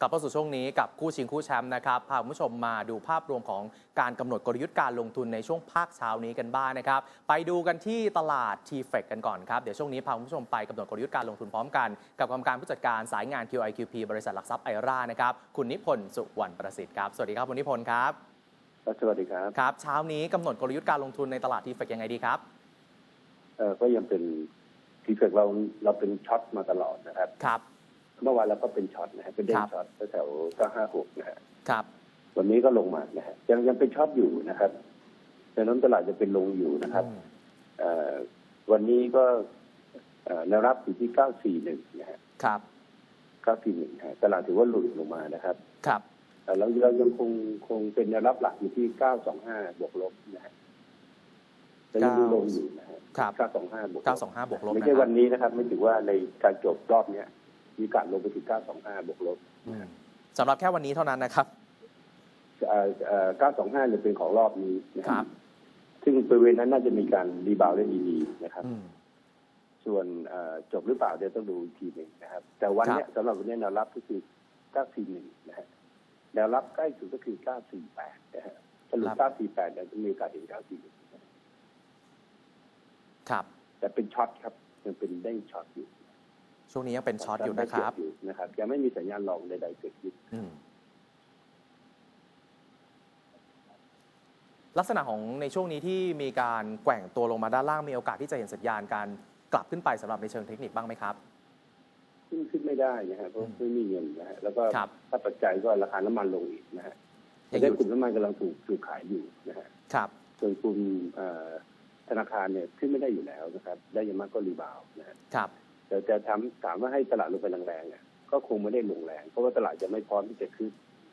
กลับเข้าสู่ช่วงนี้กับคู่ชิงคู่แชมป์นะครับพาคุณผู้ชมมาดูภาพรวมของการกำหนดกลยุทธ์การลงทุนในช่วงภาคเช้านี้กันบ้างนะครับ ไปดูกันที่ตลาด t f e c กันก่อนครับ เดี๋ยวช่วงนี้พาคุณผู้ชมไปกำหนดกลยุทธ์การลงทุนพร้อมกัน กับกรรมการผู้จัดการสายงาน QIQP บริษัทหลักทรัพย์ไอรานะครับคุณนิพนธ์สุวรรณประสิทธิ์ครับสวัสดีครับคุณนิพนธ์ครับครับสวัสดีครับครับเช้านี้กำหนดกลยุทธ์การลงทุนในตลาด t f e c ยังไงดีครับเอ่อก็ยังเป็นทีเฟกเราเราเป็นช็อตมาตลอดนะครับครับ เมื่อวานเราก็เป็นช็อตนะฮะเป็นเด้คงรับช็อตแถวเก้าห้าหกนะฮะครับ วันนี้ก็ลงมานะฮะยังยังเป็นช็อตอยู่นะครับดังนั้นตลาดจะเป็นลงอยู่นะครับอืมเอ่อวันนี้ก็เอ่อแนวรับอยู่ที่เก้าสี่หนึ่งนะฮะครับเก้าสี่หนึ่งฮะตลาดถือว่าหลุดลงมานะครับ ครับแต่เราเรายังคงคงเป็นแนวรับหลักอยู่ที่เก้าสองห้าบวกลบนะฮะแต่ยังดูลงอยู่นะฮะครับเก้าสองห้าบวกลบ925บวกลบไม่นะใช่ครัวับนนี้นะครับ ไม่ถือว่าในการจบรอบเนี้ย มีการลงไปถึง 925 บวกลบอืมสำหรับแค่วันนี้เท่านั้นนะครับเอ่อเอ่อ925เนี่ยเป็นของรอบนี้นะคครัรับ บ ซึ่งบริเวณนั้นน่าจะมีการรีบาวด์ได้ดีๆนะครับ อืม ส่วนเอ่อจบหรือเปล่าเดี๋ยวต้องดูอีกทีหนึ่งนะครับ แต่วันเนี้ยสำหรับวันเนี้ยแนวรับก็คือ 941 นะฮะแนวรับใกล้สุดก็คือ 948 นะฮะสรุป948เนี่ยจะมีโอกาสถึง941 ครับ แต่เป็นช็อตครับยังเป็นเด้งช็อตอยู่ ช่วงนี้ยังเป็นช็อตอยู่นะครับอยู่นะครับยังไม่มีสัญญาณลองใดๆเกิดขึ้นอืมลักษณะของในช่วงนี้ที่มีการแกว่งตัวลงมาด้านล่างมีโอกาสที่จะเห็นสัญญาณการกลับขึ้นไปสำหรับในเชิงเทคนิคบ้างไหมครับ ขึ้นขึ้นไม่ได้นะฮะเพราะอืมไม่มีเงินนะฮะแล้วก็ครับถ้าปัจจัยก็ราคาน้ำมันลงอีกนะฮะยัแต่งอยู่ได้กลุ่มน้ำมันกำลังถูกถูกขายอยู่นะฮะครับส่วนกลุ่มเอ่อธนาคารเนี่ยขึ้นไม่ได้อยู่แล้วนะครับ ได้อยังมากก็รีบาวด์นะฮะครับ แต่จะถามถามว่าให้ตลาดลงไปแรงๆเนี่ยก็คงไม่ได้ลงแรง เพราะว่าตลาดจะไม่พร้อมที่จะขึ้น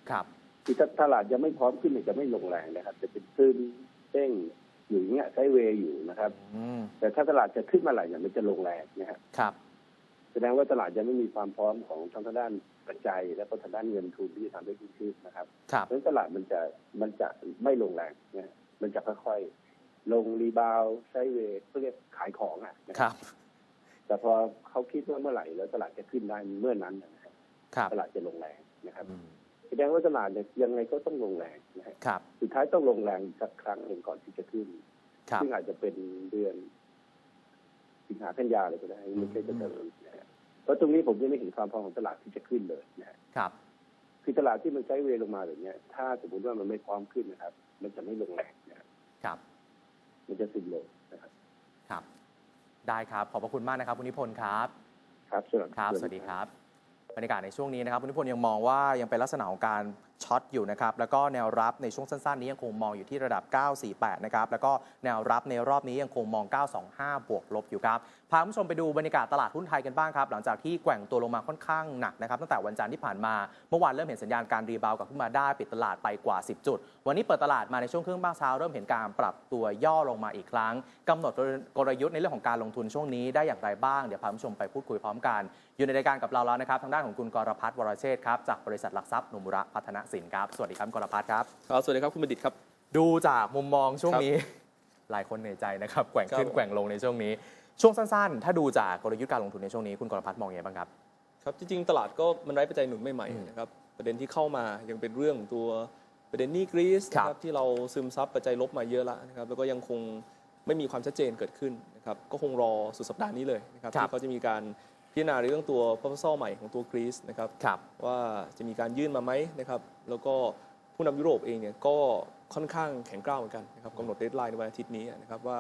ครับคือถ้าตลาดยังไม่พร้อมขึ้นเนี่ยจะไม่ลงแรงนะครับ จะเป็นขึ้นเด้งอยู่อย่างเงี้ยไซด์เวย์อยู่นะครับอืมแต่ถ้าตลาดจะขึ้นมาไหร่เนี่ยมันจะลงแรงนะฮะครับแสดงว่าตลาดยังไม่มีความพร้อมของทางด้านปัจจัย และก็ทางด้านเงินทุนที่จะทำให้ขึ้นนะครับครับเพราะฉะนั้นตลาดมันจะมันจะไม่ลงแรงนะฮะมันจะค่อยๆลงรีบาวด์ไซด์เวย์เขาเรียกขายของอะนะครับ แต่พอเขาคิดว่าเมื่อไหร่แล้วตลาดจะขึ้นได้เมื่อนั้นนะฮะครับตลาดจะลงแรงนะครับอืมแสดงว่าตลาดเนี่ยยังไงก็ต้องลงแรงนะฮะครับ สุดท้ายต้องลงแรงอีกสักครั้งหนึ่งก่อนที่จะขึ้นครับซึ่งอาจจะเป็นเดือน สิงหากันยาเลยก็ได้ไม่ใช่จะเดินนะฮะเพราะตรงนี้ผมยังไม่เห็นความพร้อมของตลาดที่จะขึ้นเลยนะฮะครับ คือตลาดที่มันไซด์เวย์ลงมาแบบเนี้ยถ้าสมมติว่ามันไม่พร้อมขึ้นนะครับ มันจะไม่ลงแรงนะครับครับมันจะซึมลงนะครับ ครับ ได้ครับ ขอบพระคุณมากนะครับคุณนิพนธ์ครับครับสวัสดีครับ สวัสดีครับ บรรยากาศในช่วงนี้นะครับคุณนิพนธ์ยังมองว่ายังเป็นลักษณะของการ ช็อตอยู่นะครับแล้วก็แนวรับในช่วงสั้นๆ นี้ยังคงมองอยู่ที่ระดับ 948 นะครับแล้วก็แนวรับในรอบนี้ยังคงมอง 925 บวกลบอยู่ครับพาคุณผู้ชมไปดูบรรยากาศตลาดหุ้นไทยกันบ้างครับหลังจากที่แกว่งตัวลงมาค่อนข้างหนักนะครับตั้งแต่วันจันทร์ที่ผ่านมาเมื่อวานเริ่มเห็นสัญญาณการรีบาวกลับขึ้นมาได้ปิดตลาดไปกว่า 10 จุด วันนี้เปิดตลาดมาในช่วงครึ่งบ้างเช้าเริ่มเห็นการปรับตัวย่อลงมาอีกครั้งกำหนดกลยุทธ์ในเรื่องของการลงทุนช่วงนี้ได้อย่างไรบ้างเดี๋ยวพาคุณผู้ชมไปพูดคุยพร้อมกัน อยู่ในรายการกับเราแล้วนะครับทางด้านของคุณกรพัฒน์วรเชษครับจากบริษัทหลักทรัพย์นุมุระพัฒนสินครับ สวัสดีครับกรพัฒน์ครับครับสวัสดีครับคุณบัณฑิตครับ ดูจากมุมมองช่วงครับนี้ หลายคนเหนื่อยใจนะครับแกว่งขึ้นครับแกว่งลงในช่วงนี้ ช่วงสั้นๆ ถ้าดูจากกลยุทธ์การลงทุนในช่วงนี้คุณกรพัฒน์มองยังไงบ้างครับครับจริงๆตลาดก็มันไร้ปัจจัยหนุนใหม่อืมๆนะครับประเด็นที่เข้ามายังเป็นเรื่องของตัวประเด็นหนี้กรีซครับนะครับที่เราซึมซับปัจจัยลบมาเยอะแล้วนะครับแล้วก็ยังคงไม่มีความชัดเจนเกิดขึ้นนะครับก็คงรอสุดสัปดาห์นี้เลยนะครับครับที่เขาจะมีการ พิจารณาในเรื่องตัว proposal ใหม่ของตัวกรีซนะครับครับ ว่าจะมีการยื่นมาไหมนะครับ แล้วก็ผู้นำยุโรปเองเนี่ยก็ค่อนข้างแข็งกร้าวเหมือนกันนะครับกำหนดเดทไลน์ในวันอาทิตย์นี้นะครับว่า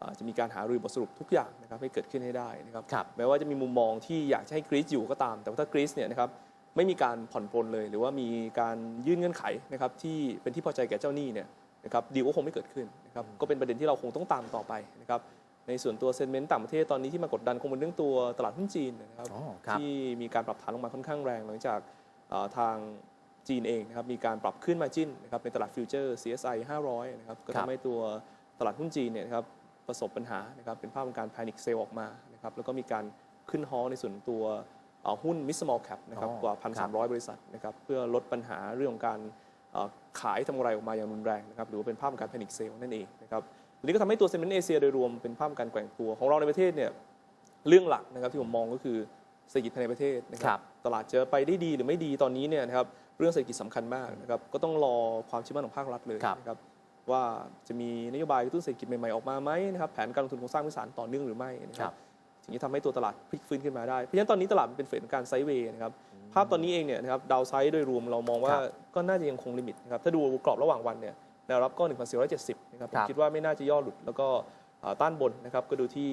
อ่าจะมีการหารือบทสรุปทุกอย่างนะครับให้เกิดขึ้นให้ได้นะครับครับ แม้ว่าจะมีมุมมองที่อยากจะให้กรีซอยู่ก็ตาม แต่ว่าถ้ากรีซเนี่ยนะครับไม่มีการผ่อนปลนเลย หรือว่ามีการยื่นเงื่อนไขนะครับที่เป็นที่พอใจแก่เจ้าหนี้เนี่ยนะครับดีลก็คงไม่เกิดขึ้นนะครับก็เป็นประเด็นที่เราคงต้องตามต่อไปนะครับ ในส่วนตัวเซนเมนต์ต่างประเทศตอนนี้ที่มากดดันคงเป็นเรื่องตัวตลาดหุ้นจีนนะครับอ๋อครับ ที่มีการปรับฐานลงมาค่อนข้างแรงหลังจากเอ่อทางจีนเองนะครับมีการปรับขึ้นมาจิ้นนะครับในตลาดฟิวเจอร์ CSI 500นะครับก็ครับ ทำให้ตัวตลาดหุ้นจีนเนี่ยนะครับประสบปัญหานะครับเป็นภาพของการ panic sell ออกมานะครับแล้วก็มีการขึ้นฮอลในส่วนตัวเอ่อหุ้น mid small cap นะครับอ๋อกว่าครับ1,300 บริษัทนะครับเพื่อลดปัญหาเรื่องของการเอ่อขายทำกำไรออกมาอย่างรุนแรงนะครับหรือว่าเป็นภาพของการ panic sell นั่นเองนะครับ ทีนี้ก็ทำให้ตัวเซนเมนต์เอเชียโดยรวมเป็นภาพของการแกว่งตัวของเราในประเทศเนี่ยเรื่องหลักนะครับที่ผมมองก็คือเศรษฐกิจภายในประเทศนะคครัรับบตลาดจะไปได้ดีหรือไม่ดีตอนนี้เนี่ยนะครับเรื่องเศรษฐกิจสำคัญมากนะครับก็ต้องรอความเชื่อมั่นของภาครัฐเลยครับนะครับว่าจะมีนโยบายกระตุ้นเศรษฐกิจใหม่ๆออกมาไหมนะครับแผนการลงทุนโครงสร้างพื้นฐานต่อเนื่องหรือไม่นะคครัรับบถึงจะทำให้ตัวตลาดพลิกฟื้นขึ้นมาได้เพราะฉะนั้นตอนนี้ตลาดมันเป็นเฟสของการไซด์เวย์นะครับภาพตอนนี้เองเนี่ยนะครับดาวไซด์โดยรวมเรามองว่าครับก็น่าจะยังคงลิมิตนะครับถ้าดูกรอบระหว่างวันเนี่ย แนวรับก็ 1,470 นะครับผมครับคิดว่าไม่น่าจะย่อหลุด แล้วก็อ่าต้านบนนะครับก็ดูที่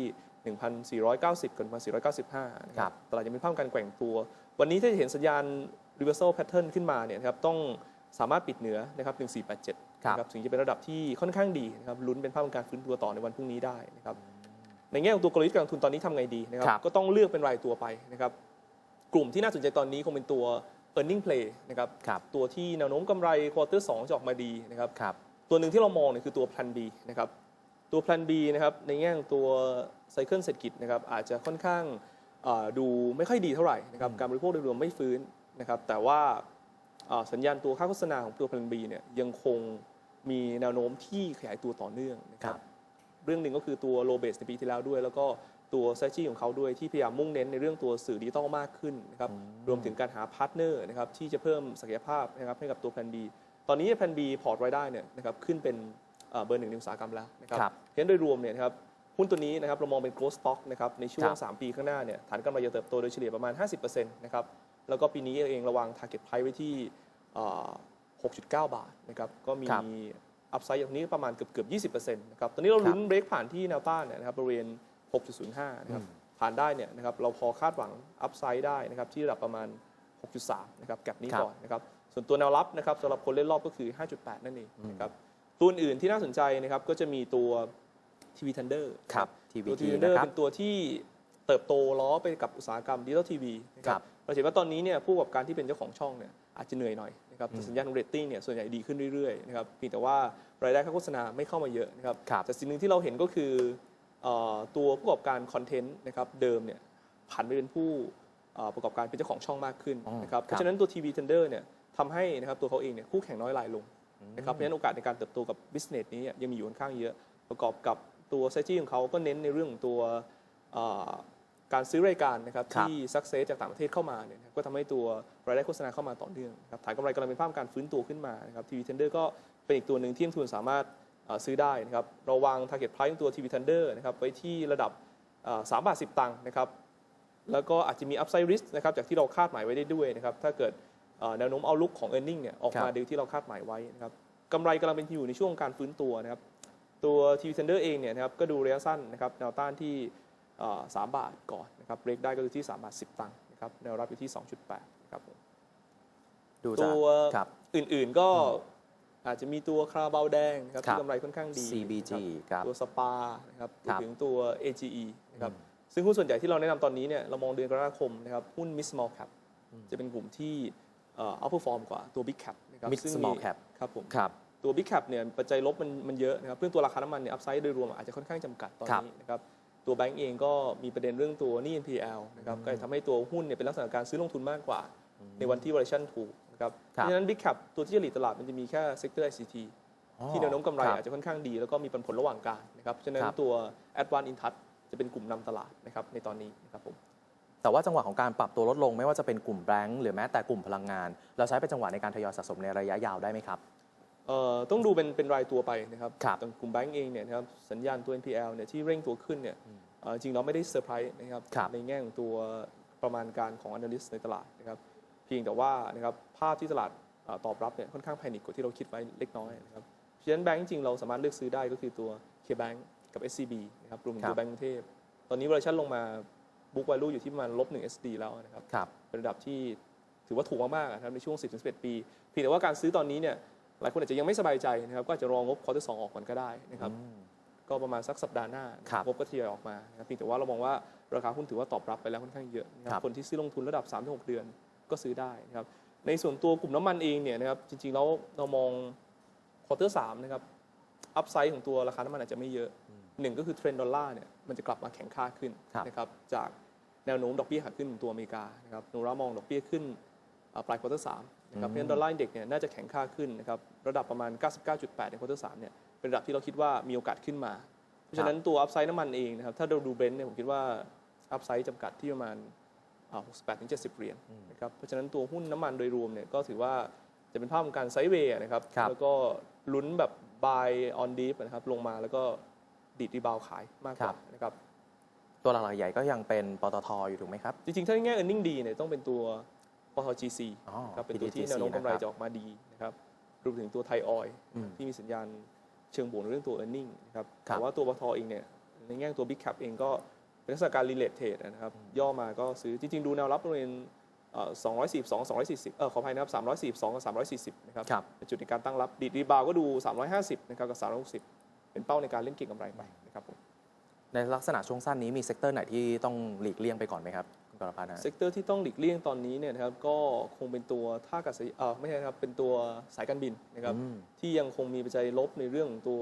1,490กับ1,495นะคครัรับบตลาดยังเป็นภาพการแกว่งตัว วันนี้ถ้าจะเห็นสัญญาณ reversal pattern ขึ้นมาเนี่ยนะครับต้องสามารถปิดเหนือนะครับ1487ครับนะครับถึงจะเป็นระดับที่ค่อนข้างดีนะครับลุ้นเป็นภาพของการฟื้นตัวต่อในวันพรุ่งนี้ได้นะครับในแง่ของตัวกลยุทธ์การลงทุนตอนนี้ทำไงดีนะครับครับก็ต้องเลือกเป็นรายตัวไปนะครับกลุ่มที่น่าสนใจตอนนี้คงเป็นตัว earning play นะครับครับตัวที่แนวโน้มกำไรควอเตอร์สจะออกมาดีนะครับครับตัวหนึ่งที่เรามองเนี่ยคือตัว plan B นะครับตัว plan B นะครับในแง่ของตัวไซเคิลเศรษฐกิจนะครับอาจจะค่อนข้างอ่าดูไม่ค่อยดีเท่าไหร่นะครับอืมการบริโภคโดยรวมไม่ฟื้นนะครับแต่ว่าอ่าสัญญาณตัวค่าโฆษณาของตัว plan B เนี่ยยังคงมีแนวโน้มที่ขยายตัวต่อเนื่องนะคครัรับบเรื่องหนึ่งก็คือตัว low base ในปีที่แล้วด้วย แล้วก็ ตัว strategy ของเขาด้วยที่พยายามมุ่งเน้นในเรื่องตัวสื่อดิจิตอลมากขึ้นนะครับอืมรวมถึงการหาพาร์ทเนอร์นะครับที่จะเพิ่มศักยภาพนะครับให้กับตัว plan B ตอนนี้ plan B พอร์ตรายได้เนี่ยนะครับขึ้นเป็นเอ่อเบอร์หนึ่งในอุตสาหกรรมแล้วนะครับครับเพราะฉะนั้นโดยรวมเนี่ยนะครับหุ้นตัวนี้นะครับเรามองเป็น growth stock นะครับในช่วงครับ3ปีข้างหน้าเนี่ยฐานกำไรจะเติบโตโดยเฉลี่ยประมาณ 50%นะครับแล้วก็ปีนี้เองระวัง target price ไว้ที่เอ่อ6.9 บาทนะครับก็มีครับอัพไซด์อย่างนี้ประมาณเกือบเกือบ20%นะครับตอนนี้เราครับลุ้นเบรกผ่านที่แนวต้านเนี่ยนะครับบริเวณ 6.05 นะครับอืมผ่านได้เนี่ยนะครับเราพอคาดหวังอัพไซด์ได้นะครับที่ระดับประมาณ 6.3 นะครับแกลบนี้ครับก่อนนะครับ ส่วนตัวแนวรับนะครับสำหรับคนเล่นรอบก็คือ 5.8 นั่นเองนะครับตัวอื่นๆที่น่าสนใจนะครับก็จะมีตัว TV Thunder ครับตัว TVT TV Thunder นะครับเป็นตัวที่เติบโตล้อไปกับอุตสาหกรรมดิจิตอลทีวีนะคครัรับบเราเห็นว่าตอนนี้เนี่ยผู้ประกอบการที่เป็นเจ้าของช่องเนี่ยอาจจะเหนื่อยหน่อยนะครับแต่อืมสัญญาณของเรตติ้งเนี่ยส่วนใหญ่ดีขึ้นเรื่อยๆนะครับเพียงแต่ว่ารายได้ค่าโฆษณาไม่เข้ามาเยอะนะครับครับแต่สิ่งหนึ่งที่เราเห็นก็คือเอ่อ ตัวผู้ประกอบการคอนเทนต์นะครับเดิมเนี่ยผันไปเป็นผู้เอ่อประกอบการเป็นเจ้าของช่องมากขึ้นอ๋อนะครับครับเพราะฉะนั้นตัวทีวีเทนเดอร์เนี่ยทำให้นะครับตัวเขาเองเนี่ยคู่แข่งน้อยรายลงนะครับเพราะฉะนั้นโอกาสในการเติบโตกับบิสเนสนี้ยังมีอยู่ค่อนข้างเยอะ ประกอบกับตัวไซจี้ของเขาก็เน้นในเรื่องของตัวเอ่อการซื้อรายการนะครับครับที่ซักเซสจากต่างประเทศเข้ามาเนี่ยนะครับก็ทำให้ตัวรายได้โฆษณาเข้ามาต่อเนื่องนะครับฐานกำไรกำลังเป็นภาพการฟื้นตัวขึ้นมานะครับทีวีเทนเดอร์ก็เป็นอีกตัวหนึ่งที่นักลงทุนสามารถเอ่อ ซื้อได้นะครับเราวาง target price ของตัวทีวีเทนเดอร์นะครับไว้ที่ระดับสามบาทสิบตังค์นะครับแล้วก็อาจจะมี upside risk นะครับจากที่เราคาดหมายไว้ได้ด้วยนะครับถ้าเกิดเอ่อแนวโน้มเอาลุกของ e a r n i n g เนี่ยออกครัมาบดีลที่เราคาดหมายไว้นะครับกำไรกำลังเป็นอยู่ในช่วงการฟื้นตัวนะครับตัว TV Tender เองเนี่ยนะครับก็ดูระยะสั้นนะครับแนวต้านที่เอ่อ3บาทก่อนนะครับเบรกได้ก็คือที่ 3 บาท 10 ตังค์นะครับแนวรับอยู่ที่ 2.8นะครับผมดูจากตัวครับอื่นๆก็ อาจจะมีตัวคาราบาวแดงนะครับครับที่กำไรค่อนข้างดี CBG นะครับครับตัวสปานะครับรควรัมบถึงตัว AGE นะครับอืมซึ่งหุ้นส่วนใหญ่ที่เราแนะนำตอนนี้เนี่ยเรามองเดือนกรกฎาคมนะครับหุ้น Mid Small Cap อืมจะเป็นกลุ่มที่เอ่อ outperform กว่าตัว Big Cap นะครับ Mid ซึ่ง Small มี Cap ครับผม ครับ ตัว Big Cap เนี่ยปัจจัยลบมันมันเยอะนะครับเรื่องตัวราคาน้ำมันเนี่ยอัพไซด์โดยรวมอาจจะค่อนข้างจำกัดตอนนี้นะครับตัวแบงก์เองก็มีประเด็นเรื่องตัวหนี้ NPL นะครับก็ทำให้ตัวหุ้นเนี่ยเป็นลักษณะการซื้อลงทุนมากกว่า ในวันที่ valuation ถูกนะ ครับเพครับราะฉะนั้น Big Cap ตัวที่จะหลีดตลาดมันจะมีแค่ sector ICT อ๋อที่แนวโน้มกำไรครับอาจจะค่อนข้างดี แล้วก็มีปันผลระหว่างกลางนะครับเพราะฉะนั้นครับตัว Advanced Intouch จะเป็นกลุ่มนำตลาดนะครับในตอนนี้นะครับผมแต่ว่าจังหวะของการปรับตัวลดลง ไม่ว่าจะเป็นกลุ่มแบงก์หรือแม้แต่กลุ่มพลังงาน เราใช้เป็นจังหวะในการทยอยสะสมในระยะยาวได้ไหมครับเอ่อต้องดูเป็นเป็นรายตัวไปนะครับครับแต่กลุ่มแบงก์เองเนี่ยนะครับสัญญาณตัว NPL เนี่ยที่เร่งตัวขึ้นเนี่ยเอ่อจริงเราไม่ได้เซอร์ไพรส์นะครับครับในแง่ของตัวประมาณการของ analyst ในตลาดนะครับเพียงแต่ว่านะครับภาพที่ตลาดเอ่อตอบรับเนี่ยค่อนข้างแพนิคกว่าที่เราคิดไว้เล็กน้อยนะครับเพราะฉะนั้นแบงก์จริงๆเราสามารถเลือกซื้อได้ก็คือตัว K-Bank กับ SCB นะครับรวมถึงครัตับวแบงก์กรุงเทพตอนนี้ valuation ลงมา book value อยู่ที่ประมาณลบ1 SD แล้วนะครับครับเป็นระดับที่ถือว่าถูกมากๆนะครับในช่วง 10-11 ปีเพียงแต่ว่าการซื้อตอนนี้เนี่ยหลายคนอาจจะยังไม่สบายใจนะครับก็อาจจะรองบควอเตอร์สองออกก่อนก็ได้นะครับอืมก็ประมาณสักสัปดาห์หน้าครับงบก็ทยอยออกมานะครับเพียงแต่ว่าเรามองว่าราคาหุ้นถือว่าตอบรับไปแล้วค่อนข้างเยอะนะคครัรับบคนที่ซื้อลงทุนระดับ 3-6 เดือน ก็ซื้อได้นะครับในส่วนตัวกลุ่มน้ำมันเองเนี่ยนะครับจริงๆแล้วเรามองควอเตอร์สามนะครับอัพไซด์ของตัวราคาน้ำมันอาจจะไม่เยอะหนึ่งก็คือเทรนด์ดอลลาร์เนี่ยมันจะกลับมาแข็งค่าขึ้นครับนะครับจากแนวโน้มดอกเบี้ยขาขึ้นของตัวอเมริกานะครับโนรามองดอกเบี้ยขึ้นอ่าปลายควอเตอร์สามนะครับเพราะฉะนั้นดอลลาร์อินเด็กซ์เนี่ยน่าจะแข็งค่าขึ้นนะครับระดับประมาณ 99.8 ในควอเตอร์สามเนี่ยเป็นระดับที่เราคิดว่ามีโอกาสขึ้นมา เพราะฉะนั้นตัวอัพไซด์น้ำมันเองนะครับถ้าเราดูเบรนท์เนี่ยผมคิดว่าอัพไซด์จำกัดที่ประมาณอ่า 68ถึง70 เหรียญนะครับเพราะฉะนั้นตัวหุ้นน้ำมันโดยรวมเนี่ยก็ถือว่าจะเป็นภาพของการไซด์เวย์นะครับครับแล้วก็ลุ้นแบบ buy on deep นะครับลงมาแล้วก็ดีดรีบาวขายมากกว่านะครับตัวหลักๆใหญ่ก็ยังเป็นปตทอยู่ถูกไหมครับ จริงๆ ถ้าในแง่ e a r n i n g ดีเนี่ยต้องเป็นตัวปตท GC อ๋อครับเป็นตัวที่ PTTGC แนวโน้มกำไรนะครับจะออกมาดีนะครับรวมถึงตัวไทยออยล์อืมที่มีสัญญาณเชิงบวกในเรื่องตัว e a r n i n g นะครับครับแต่ว่าตัวปตทเองเนี่ยในแง่ตัว Big Cap เองก็ เป็นลักษณะการ relate trade นะครับ ย่อมาก็ซื้อ จริง ๆ ดูแนวรับบริเวณเอ่อ242 240 เออขออภัยนะครับ 342 กับ 340 นะครับครับเป็นจุดในการตั้งรับ ดีดรีบาวก็ดู 350 นะครับ กับ 360 เป็นเป้าในการเล่นเก็งกำไรไปนะครับผม ในลักษณะช่วงสั้นนี้มีเซกเตอร์ไหนที่ต้องหลีกเลี่ยงไปก่อนไหมครับคุณ กรพัฒน์ฮะ เซกเตอร์ที่ต้องหลีกเลี่ยงตอนนี้เนี่ยนะครับก็คงเป็นตัวท่าอากาศยเออไม่ใช่ครับเป็นตัวสายการบินนะครับอืม ที่ยังคงมีปัจจัยลบในเรื่องของตัว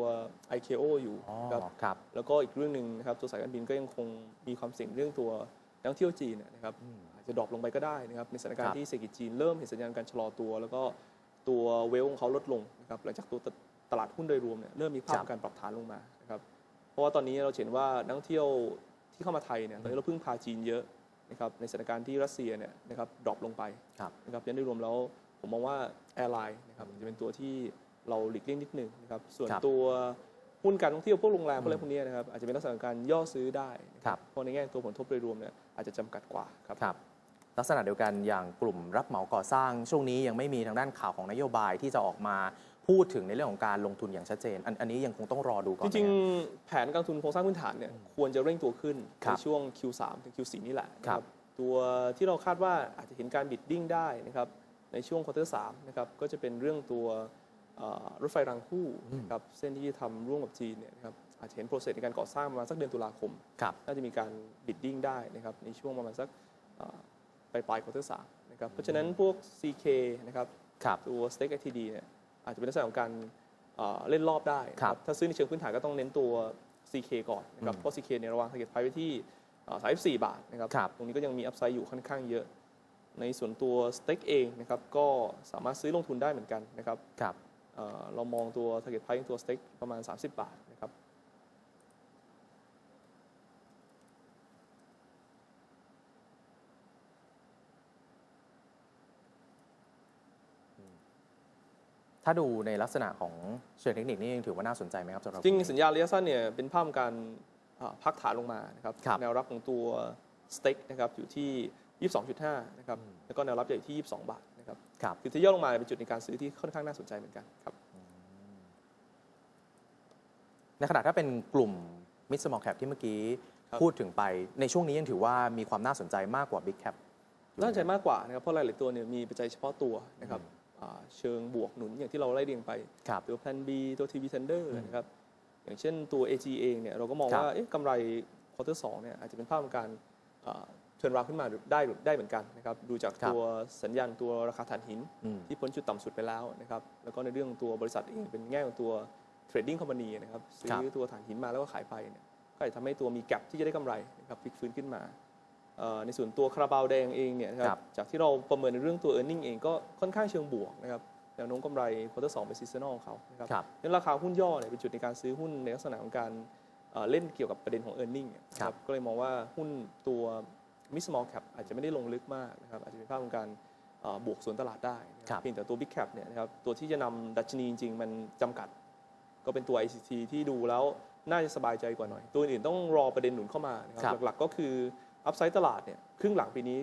ICAO อยู่อ๋อครับครับ แล้วก็อีกเรื่องหนึ่งนะครับตัวสายการบินก็ยังคงมีความเสี่ยงเรื่องตัวนักท่องเที่ยวจีนเนี่ยนะครับอาจจะดรอปลงไปก็ได้นะครับในสถานการครัณ์บ ที่เศรษฐกิจจีนเริ่มเห็นสัญญาณการชะลอตัว แล้วก็ตัวเวลของเขาลดลงนะครับหลังจากตัวตลาดหุ้นโดยรวมเนี่ยเริ่มมีภาพครับการปรับฐานลงมานะครับ เพราะว่าตอนนี้เราเห็นว่านักท่องเที่ยวที่เข้ามาไทยเนี่ยตอนนี้เราพึ่งพาจีนเยอะ นะครับในสถานการณ์ที่รัสเซียเนี่ยนะครับดรอปลงไปครับนะครับยันโดยรวมแล้วผมมองว่าแอร์ไลน์นะครับจะเป็นตัวที่เราหลีกเลี่ยงนิดนึงนะครับส่วนครับตัวหุ้นการท่องเที่ยวพวกโรงแรมพวกอะไรพวกนี้นะครับอาจจะเป็นลักษณะของการย่อซื้อได้นะครับเพราะในแง่ตัวผลทบโดยรวมเนี่ยอาจจะจำกัดกว่าครับครับลักษณะเดียวกันอย่างกลุ่มรับเหมาก่อสร้าง ช่วงนี้ยังไม่มีทางด้านข่าวของนโยบายที่จะออกมา พูดถึงในเรื่องของการลงทุนอย่างชัดเจน อันอันนี้ยังคงต้องรอดูก่อนจริงไหมฮะๆแผนการลงทุนโครงสร้างพื้นฐานเนี่ยควรจะเร่งตัวขึ้นครัในบช่วง Q3 ถึง Q4 นี่แหละนะคครัรับบตัวที่เราคาดว่าอาจจะเห็นการบิดดิ้งได้นะครับในช่วงควอเตอร์สามนะครับก็จะเป็นเรื่องตัวเอ่อรถไฟรางคู่นะครับเส้นที่ทำร่วมกับจีนเนี่ยนะครับอาจจะเห็นโปรเซสในการก่อสร้างประมาณสักเดือนตุลาคมครับน่าจะมีการบิดดิ้งได้นะครับในช่วงประมาณสักเอ่อปลายปลายควอเตอร์สามนะครับเพราะฉะนั้นพวก CK นะครับครับตัว Stake ITD เนี่ย อาจจะเป็นลักษณะของการเอ่อเล่นรอบได้นะคครัรับบถ้าซื้อในเชิงพื้นฐานก็ต้องเน้นตัว CK ก่อนนะครับอืมเพราะ CK เนี่ยระวาง target price ไว้ที่เอ่อ34บาทนะครับครับ ตรงนี้ก็ยังมี upside อยู่ค่อนข้างเยอะ ในส่วนตัว Stake เองนะครับก็สามารถซื้อลงทุนได้เหมือนกันนะครับ ครับ เอ่อเรามองตัว target price ตัว Stake ประมาณ 30 บาทนะครับ ถ้าดูในลักษณะของเชิงเทคนิคนี่ยังถือว่าน่าสนใจไหมครับสำหรับจริงสัญญาณระยะสั้นเนี่ยเป็นภาพของการอ่าพักฐานลงมานะครับครับแนวรับของตัวสเต็กนะครับอยู่ที่ 22.5 นะครับ แล้วก็แนวรับใหญ่ที่ 22 บาทนะครับครับคือที่ย่อลงมาเป็นจุดในการซื้อที่ค่อนข้างน่าสนใจเหมือนกันครับในขณะถ้าเป็นกลุ่ม mid small cap ที่เมื่อกี้ครับพูดถึงไปในช่วงนี้ยังถือว่ามีความน่าสนใจมากกว่า big cap น่าสนใจมากกว่านะครับเพราะหลาย ๆ ตัวเนี่ยมีปัจจัยเฉพาะตัวนะครับอ่า เชิงบวกหนุนอย่างที่เราไล่เรียงไปครับตัว Plan B ตัว TV Tender นะครับ อย่างเช่นตัว AG เองเนี่ยเราก็มองครับว่าเอ๊ะกำไรควอเตอร์สเนี่ยอาจจะเป็นภาพของการเทิร์นราวขึ้นมาได้ได้เหมือนกันนะครับดูจากครับตัวสัญญาณตัวราคาถ่านหินอืมที่พ้นจุดต่ำสุดไปแล้วนะครับแล้วก็ในเรื่องตัวบริษัทเองเป็นแง่ของตัวเทรดดิ้งคอมพานีนะครับซื้ครัอบตัวถ่านหินมาแล้วก็ขายไปเนี่ยก็อาจจะทำให้ตัวมีแกลบที่จะได้กำไรนะครับพลิกฟื้นขึ้นมาเอ่อ ในส่วนตัวคาราบาวแดงเองเนี่ยนะคครัรับบจากที่เราประเมินในเรื่องตัว e a r n i n g เองก็ค่อนข้างเชิงบวกนะครับแนวโน้มกำไรควอเตอร์สองเป็นซีซันอลของเขานะครับครับนั้นราคาหุ้นย่อเนี่ยเป็นจุดในการซื้อหุ้นในลักษณะของการเอ่อเล่นเกี่ยวกับประเด็นของ e a r n i n g เนี่ยนะครับก็เลยมองว่าหุ้นตัวมิสมอลแคปอาจจะไม่ได้ลงลึกมากนะครับอาจจะเป็นภาพของการเอ่อบวกสวนตลาดได้นะคครัรับบเพียงแต่ตัว Big Cap เนี่ยนะครับตัวที่จะนำดัชนีจริงๆ มันจำกัด ก็เป็นตัว ICT ที่ดูแล้วน่าจะสบายใจกว่าหน่อย ตัวอื่นๆต้องรอประเด็นหนุนเข้ามานะคครัรับบหลักๆก็คือ อัพไซด์ตลาดเนี่ยครึ่งหลังปีนี้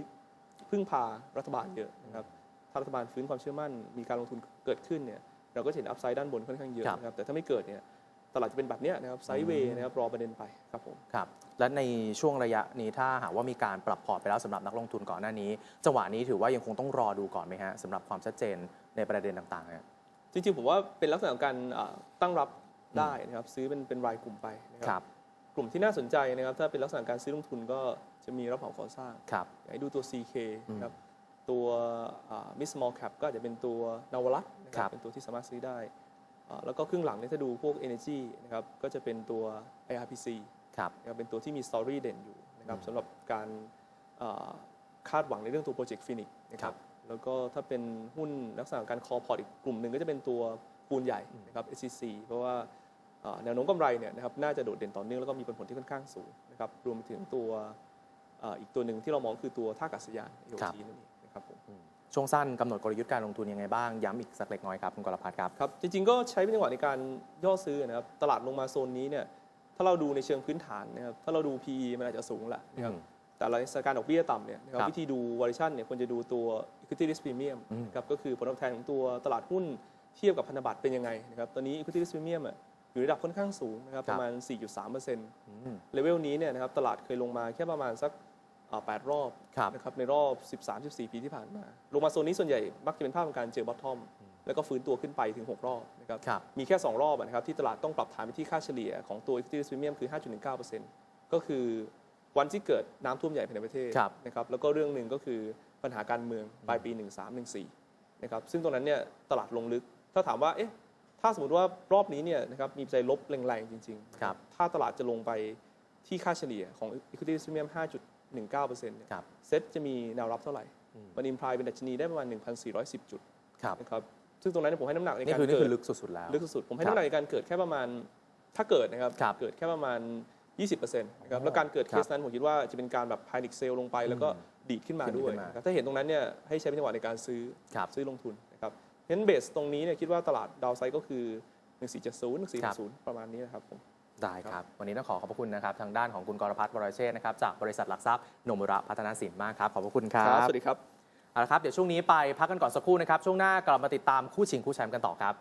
พึ่งพารัฐบาลเยอะนะครับถ้ารัฐบาลฟื้นความเชื่อมั่น มีการลงทุนเกิดขึ้นเนี่ยเราก็จะเห็นอัพไซด์ด้านบนค่อนข้างเยอะครับนะครับแต่ถ้าไม่เกิดเนี่ยตลาดจะเป็นแบบเนี้ยนะครับไซด์เวย์นะครับรอประเด็นไปครับผมครับและในช่วงระยะนี้ถ้าหากว่ามีการปรับพอร์ตไปแล้วสำหรับนักลงทุนก่อนหน้านี้ จังหวะนี้ถือว่ายังคงต้องรอดูก่อนไหมฮะสำหรับความชัดเจนในประเด็นต่างๆฮะจริงๆผมว่าเป็นลักษณะของการอ่าตั้งรับได้นะครับซื้อเป็นเป็นรายกลุ่มไปนะคครัรับกลุ่มที่น่าสนใจนะครับถ้าเป็นลักษณะการซื้อลงทุนก็ จะมีรับเหมาก่อสร้างครับอยากให้ดูตัว CK นะครับตัวมิสมอลแคปก็อาจจะเป็นตัวนาวรัตนะคครัรับบเป็นตัวที่สามารถซื้อได้อ่าแล้วก็ครึ่งหลังเนี่ยถ้าดูพวก Energy นะครับก็จะเป็นตัว IRPC ครับนะครับเป็นตัวที่มีสตอรี่เด่นอยู่นะครับสำหรับการอ่าคาดหวังในเรื่องตัวโปรเจกต์ฟินิกนะคครัรับบแล้วก็ถ้าเป็นหุ้นลักษณะการคอพอร์ตอีกกลุ่มหนึ่งก็จะเป็นตัวปูนใหญ่นะครับ SCC เพราะว่าอ่าแนวโน้มกำไรเนี่ยนะครับน่าจะโดดเด่นต่อเนื่องแล้วก็มีผลผลที่ค่อนข้างสูงนะครับรวมไปถึงตัวเอ่ออีกตัวหนึ่งที่เรามองคือตัวท่าอากาศยานครับ AOT นั่นเองนะครับผมช่วงสั้นกำหนดกลยุทธ์การลงทุนยังไงบ้าง ย้ำอีกสักเล็กน้อยครับคุณกรพัฒน์ครับครับ จริงๆก็ใช้เป็นจังหวะในการย่อซื้อนะครับตลาดลงมาโซนนี้เนี่ยถ้าเราดูในเชิงพื้นฐานนะครับถ้าเราดู PE มันอาจจะสูงแหละนะครับอืมแต่ในสถานการณ์ดอกเบี้ยต่ำเนี่ยนะครับครับวิธีดู valuation เนี่ยควรจะดูตัว equity risk premium อืมนะครับก็คือผลตอบแทนของตัวตลาดหุ้นเทียบกับพันธบัตรเป็นยังไงนะครับตอนนี้ equity risk premium อะอยู่ระดับค่อนข้างสูงนะครับประมาณ 4.3%อืมเลเวลนี้เนี่ยนะครับตลาดเคยลงมาแค่ประมาณสัก 8รอบรบนะครับในรอบ 13-14 ปีที่ผ่านมาโลมาโซนนี้ส่วนใหญ่มักจะเป็นภาพของการเจอบอททอม แล้วก็ฟื้นตัวขึ้นไปถึง 6 รอบนะครับรบมีแค่ 2 รอบนะครับที่ตลาดต้องปรับฐานไปที่ค่าเฉลี่ยของตัว equity risk premium คือ 5.19%ก็คือวันที่เกิดน้ำท่วมใหญ่ภายในประเทศนะครับแล้วก็เรื่องหนึ่งก็คือปัญหาการเมืองปลายปี 1314นะครับซึ่งตรงนั้นเนี่ยตลาดลงลึก ถ้าถามว่าเอ๊ะถ้าสมมติว่ารอบนี้เนี่ยนะครับมีใจลบแรงๆจริงๆถ้าตลาดจะลงไปที่ค่าเฉลี่ยของ equity ซิเมียม5 19%เนี่ยครับ เซ็ตจะมีแนวรับเท่าไหร่ มันอิมพลายเป็นดัชนีได้ประมาณ 1,410 จุดครับ นะครับ ซึ่งตรงนั้นผมให้น้ำหนักในนี่การคือนี่คือลึกสุดๆแล้ว ลึกสุดๆผมให้น้ำหนักในการเกิดแค่ประมาณ ถ้าเกิดนะครับรบเกิดแค่ประมาณ 20%นะครับ แล้วการเกิดเคสนั้นผมคิดว่าจะเป็นการแบบ panic sell ลงไปแล้วก็ดีดขึ้นมาด้วยถ้าเห็นตรงนั้นเนี่ยให้ใช้เป็นจังหวะในการซื้อซื้อลงทุนนะครับเพรนเบสตรงนี้เนี่ยคิดว่าตลาดดาวไซด์ก็คือ 1470 ครับ 1460 ประมาณนี้นะครับผม ได้ครับ วันนี้ต้องขอขอบพระคุณนะครับ ทางด้านของคุณกรพัฒน์วรเชษฐ์นะครับจากบริษัทหลักทรัพย์โนมุระพัฒนาสินมากครับ ขอบพระคุณครับ สวัสดีครับเอาละครับ เดี๋ยวช่วงนี้ไปพักกันก่อนสักครู่นะครับ ช่วงหน้ากลับมาติดตามคู่ชิงคู่แชมป์กันต่อครับ